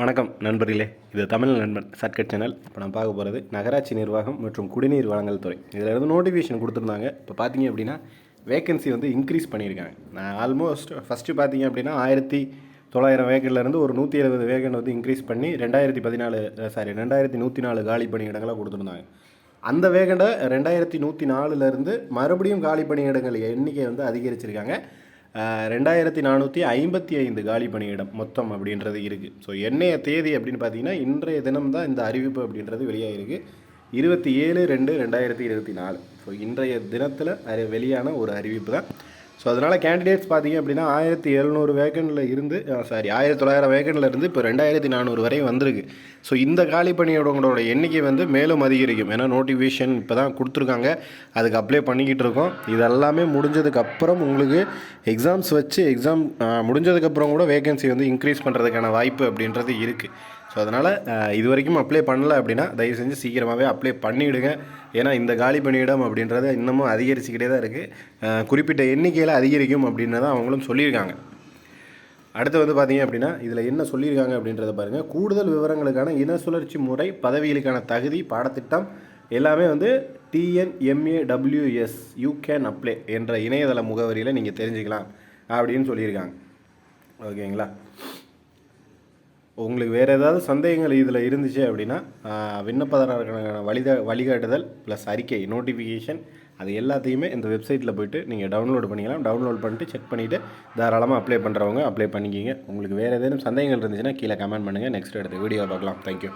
வணக்கம் நண்பர்களே. இது தமிழ் நண்பன் சர்க்கட் சேனல். இப்போ நான் பார்க்க போகிறது நகராட்சி நிர்வாகம் மற்றும் குடிநீர் வழங்கல் துறை. இதில் இருந்து நோட்டிஃபிகேஷன் கொடுத்துருந்தாங்க. இப்போ பார்த்தீங்க அப்படின்னா வேகன்சி வந்து இன்க்ரீஸ் பண்ணியிருக்காங்க. நான் ஆல்மோஸ்ட் ஃபஸ்ட்டு பார்த்தீங்க அப்படின்னா ஆயிரத்தி தொள்ளாயிரம் வேகன்லேருந்து ஒரு நூற்றி எழுபது வேகன் வந்து இன்க்ரீஸ் பண்ணி ரெண்டாயிரத்தி பதினாலு சாரி ரெண்டாயிரத்தி நூற்றி நாலு காலி பணியிடங்களாக கொடுத்துருந்தாங்க. அந்த வேகண்டை ரெண்டாயிரத்தி நூற்றி நாலுலேருந்து மறுபடியும் காலி பணியிடங்கள் எண்ணிக்கை வந்து அதிகரிச்சிருக்காங்க. ரெண்டாயிரத்தி நானூற்றி ஐம்பத்தி ஐந்து காலி பணியிடம் மொத்தம் அப்படின்றது இருக்குது ஸோ என்னைய தேதி அப்படின்னு பார்த்தீங்கன்னா இன்றைய தினம் தான் இந்த அறிவிப்பு அப்படின்றது வெளியாகிருக்கு இருபத்தி ஏழு ரெண்டு ரெண்டாயிரத்தி இருபத்தி நாலு. ஸோ இன்றைய தினத்தில் அறி வெளியான ஒரு அறிவிப்பு தான். ஸோ அதனால் கேண்டிடேட்ஸ் பார்த்தீங்க அப்படின்னா ஆயிரத்தி எழுநூறு வேகனில் இருந்து சாரி ஆயிரத்தி தொள்ளாயிரம் வேகனில் இருந்து இப்போ ரெண்டாயிரத்தி நானூறு வரையும் வந்திருக்கு. ஸோ இந்த காலி பணியிடங்களோட எண்ணிக்கை வந்து மேலும் அதிகரிக்கும். ஏன்னா நோட்டிஃபிகேஷன் இப்போ தான் கொடுத்துருக்காங்க. அதுக்கு அப்ளை பண்ணிக்கிட்டு இருக்கோம். இதெல்லாமே முடிஞ்சதுக்கப்புறம் உங்களுக்கு எக்ஸாம்ஸ் வச்சு எக்ஸாம் முடிஞ்சதுக்கப்புறம் கூட வேகன்சி வந்து இன்க்ரீஸ் பண்ணுறதுக்கான வாய்ப்பு அப்படின்றது இருக்குது ஸோ அதனால் இது வரைக்கும் அப்ளை பண்ணல அப்படின்னா தயவு செஞ்சு சீக்கிரமாகவே அப்ளை பண்ணிவிடுங்க ஏன்னா இந்த காலி பணியிடம் அப்படின்றது இன்னமும் அதிகரிச்சுக்கிட்டே தான் இருக்குது குறிப்பிட்ட எண்ணிக்கையில் அதிகரிக்கும் அப்படின்னு தான் அவங்களும் சொல்லியிருக்காங்க. அடுத்து வந்து பார்த்தீங்க அப்படின்னா இதில் என்ன சொல்லியிருக்காங்க அப்படின்றத பாருங்கள் கூடுதல் விவரங்களுக்கான இன சுழற்சி முறை பதவிகளுக்கான தகுதி பாடத்திட்டம் எல்லாமே வந்து டிஎன்எம்ஏடபிள்யூஎஸ் யூ கேன் அப்ளை என்ற இணையதள முகவரியில் நீங்கள் தெரிஞ்சுக்கலாம் அப்படின்னு சொல்லியிருக்காங்க. ஓகேங்களா? உங்களுக்கு வேறு ஏதாவது சந்தேகங்கள் இதில் இருந்துச்சு அப்படின்னா விண்ணப்பதாரர்களுக்கான வழித வழிகாட்டுதல் ப்ளஸ் அறிக்கை நோட்டிஃபிகேஷன் அது எல்லாத்தையுமே இந்த வெப்சைட்டில் போயிட்டு நீங்கள் டவுன்லோட் பண்ணிக்கலாம். டவுன்லோட் பண்ணிட்டு செக் பண்ணிவிட்டு தாராளமாக அப்ளை பண்ணுறவங்க அப்ளை பண்ணிக்கிங்க. உங்களுக்கு வேறு ஏதேனும் சந்தேகங்கள் இருந்துச்சுன்னா கீழே கமெண்ட் பண்ணுங்கள் நெக்ஸ்ட் எடுத்து வீடியோ பார்க்கலாம். தேங்க்யூ